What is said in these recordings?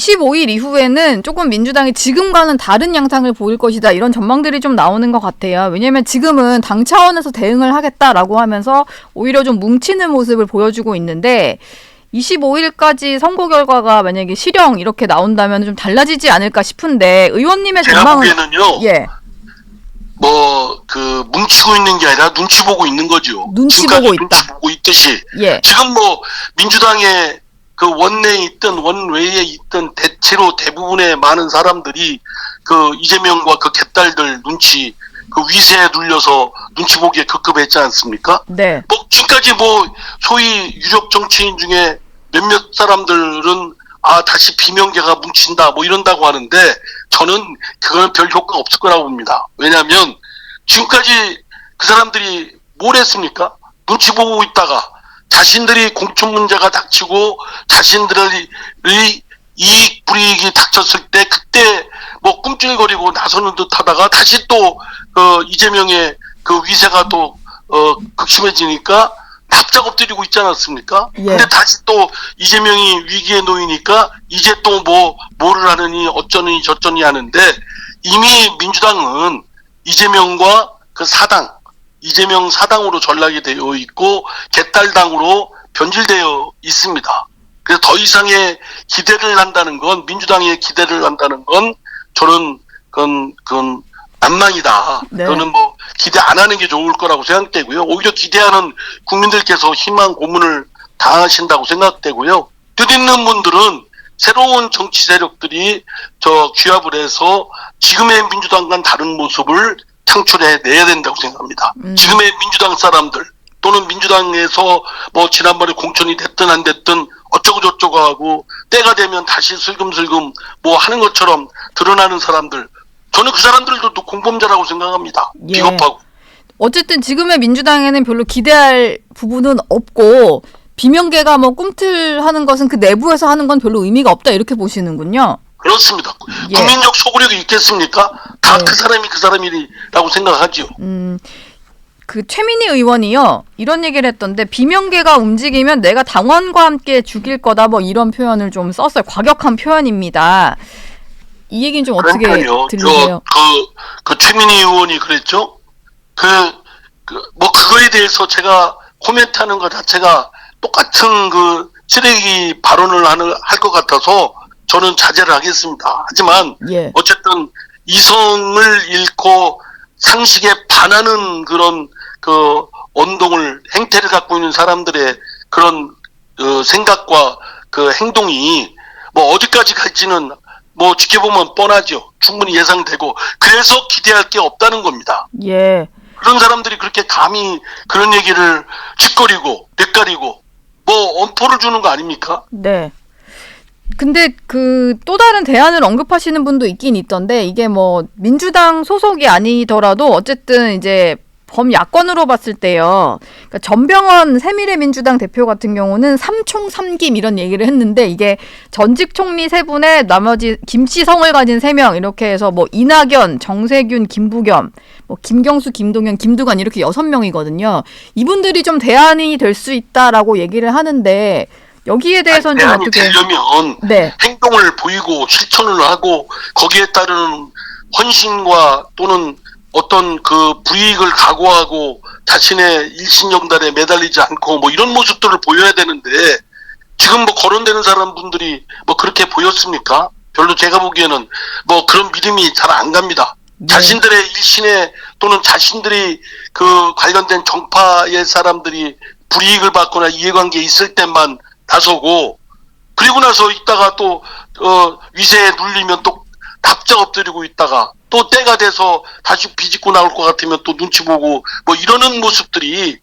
25일 이후에는 조금 민주당이 지금과는 다른 양상을 보일 것이다 이런 전망들이 좀 나오는 것 같아요. 왜냐하면 지금은 당 차원에서 대응을 하겠다라고 하면서 오히려 좀 뭉치는 모습을 보여주고 있는데 25일까지 선거 결과가 만약에 실형 이렇게 나온다면 좀 달라지지 않을까 싶은데 의원님의 전망은 보기에는요. 예 뭐 그 뭉치고 있는 게 아니라 눈치 보고 있는 거죠. 눈치 보고 있다. 눈치 보고 있듯이 예. 지금 뭐 민주당의 그 원내에 있든 원외에 있든 대체로 대부분의 많은 사람들이 그 이재명과 그 개딸들 눈치 그 위세에 눌려서 눈치 보기에 급급했지 않습니까? 네. 뭐 지금까지 뭐 소위 유력 정치인 중에 몇몇 사람들은 아 다시 비명계가 뭉친다 뭐 이런다고 하는데 저는 그거는 별 효과가 없을 거라고 봅니다. 왜냐하면 지금까지 그 사람들이 뭘 했습니까? 눈치 보고 있다가 자신들이 공천 문제가 닥치고 자신들의 이익 불이익이 닥쳤을 때 그때 뭐 꿈찔거리고 나서는 듯 하다가 다시 또 어, 이재명의 그 위세가 또 어, 극심해지니까 납작 엎드리고 있지 않았습니까? 예. 근데 다시 또 이재명이 위기에 놓이니까 이제 또 뭐 뭐를 하느니 어쩌니 저쩌니 하는데 이미 민주당은 이재명과 그 사당 이재명 사당으로 전락이 되어 있고 개딸당으로 변질되어 있습니다. 그래서 더 이상의 기대를 한다는 건 민주당의 기대를 한다는 건 저는 그건 그건 난망이다. 네. 그거는 뭐 기대 안 하는 게 좋을 거라고 생각되고요. 오히려 기대하는 국민들께서 희망 고문을 당하신다고 생각되고요. 뜻 있는 분들은 새로운 정치 세력들이 저 귀합을 해서 지금의 민주당과는 다른 모습을 창출해 내야 된다고 생각합니다. 음. 지금의 민주당 사람들 또는 민주당에서 뭐 지난번에 공천이 됐든 안 됐든 어쩌고 저쩌고 하고 때가 되면 다시 슬금슬금 뭐 하는 것처럼 드러나는 사람들 저는 그 사람들도 또 공범자라고 생각합니다. 예. 비겁하고. 어쨌든 지금의 민주당에는 별로 기대할 부분은 없고 비명계가 뭐 꿈틀하는 것은 그 내부에서 하는 건 별로 의미가 없다 이렇게 보시는군요. 그렇습니다. 예. 국민적 소구력이 있겠습니까? 다 네. 그 사람이 그 사람이라고 생각하지요. 음, 그 최민희 의원이요 이런 얘기를 했던데 비명계가 움직이면 내가 당원과 함께 죽일 거다 뭐 이런 표현을 좀 썼어요. 과격한 표현입니다. 이 얘기는 좀 어떻게 그러니까요. 들리세요? 저, 그, 그 최민희 의원이 그랬죠? 그, 그, 뭐 그거에 대해서 제가 코멘트 하는 것 자체가 똑같은 그 쓰레기 발언을 하는, 할 것 같아서 저는 자제를 하겠습니다. 하지만 예, 어쨌든 이성을 잃고 상식에 반하는 그런 그 언동을 행태를 갖고 있는 사람들의 그런 어, 생각과 그 행동이 뭐 어디까지 갈지는 뭐 지켜보면 뻔하죠. 충분히 예상되고 그래서 기대할 게 없다는 겁니다. 예, 그런 사람들이 그렇게 감히 그런 얘기를 짓거리고 뇌가리고 뭐 엄포를 주는 거 아닙니까? 네. 근데 그 또 다른 대안을 언급하시는 분도 있긴 있던데 이게 뭐 민주당 소속이 아니더라도 어쨌든 이제 범야권으로 봤을 때요. 그러니까 전병헌 새미래민주당 대표 같은 경우는 삼총 삼김 이런 얘기를 했는데 이게 전직 총리 세 분에 나머지 김씨성을 가진 세 명 이렇게 해서 뭐 이낙연, 정세균, 김부겸, 뭐 김경수, 김동연, 김두관 이렇게 여섯 명이거든요. 이분들이 좀 대안이 될 수 있다라고 얘기를 하는데 여기에 대해서는 좀 대안이 어떻게 되려면 네. 행동을 보이고 실천을 하고 거기에 따르는 헌신과 또는 어떤 그 불이익을 각오하고 자신의 일신영단에 매달리지 않고 뭐 이런 모습들을 보여야 되는데 지금 뭐 거론되는 사람 분들이 뭐 그렇게 보였습니까? 별로 제가 보기에는 뭐 그런 믿음이 잘 안 갑니다. 네. 자신들의 일신에 또는 자신들이 그 관련된 정파의 사람들이 불이익을 받거나 이해관계에 있을 때만 나서고 그리고 나서 있다가 또 어, 위세에 눌리면 또 납작 엎드리고 있다가 또 때가 돼서 다시 비집고 나올 것 같으면 또 눈치 보고 뭐 이러는 모습들이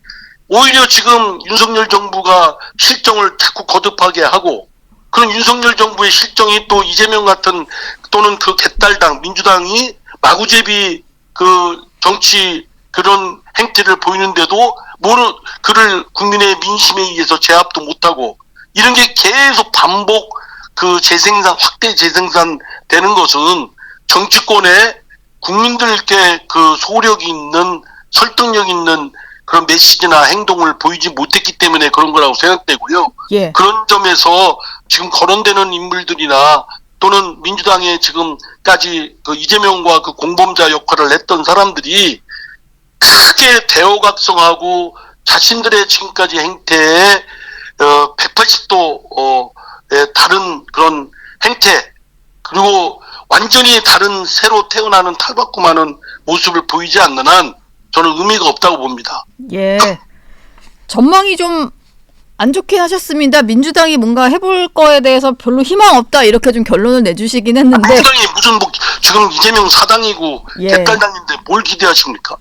오히려 지금 윤석열 정부가 실정을 자꾸 거듭하게 하고 그런 윤석열 정부의 실정이 또 이재명 같은 또는 그 개딸당 민주당이 마구제비 그 정치 그런 행태를 보이는데도 모르 그를 국민의 민심에 의해서 제압도 못하고 이런 게 계속 반복 그 재생산 확대 재생산 되는 것은 정치권에 국민들께 그 소력이 있는 설득력 있는 그런 메시지나 행동을 보이지 못했기 때문에 그런 거라고 생각되고요. 예. 그런 점에서 지금 거론되는 인물들이나 또는 민주당의 지금까지 그 이재명과 그 공범자 역할을 했던 사람들이 크게 대호각성하고 자신들의 지금까지 행태에 어, 180도 어, 의 다른 그런 행태 그리고 완전히 다른 새로 태어나는 탈바꿈하는 모습을 보이지 않는 한 저는 의미가 없다고 봅니다. 예. 전망이 좀 안 좋게 하셨습니다. 민주당이 뭔가 해볼 거에 대해서 별로 희망 없다 이렇게 좀 결론을 내주시긴 했는데 민주당이 무슨 뭐 지금 이재명 사당이고 예. 백달당인데 뭘 기대하십니까?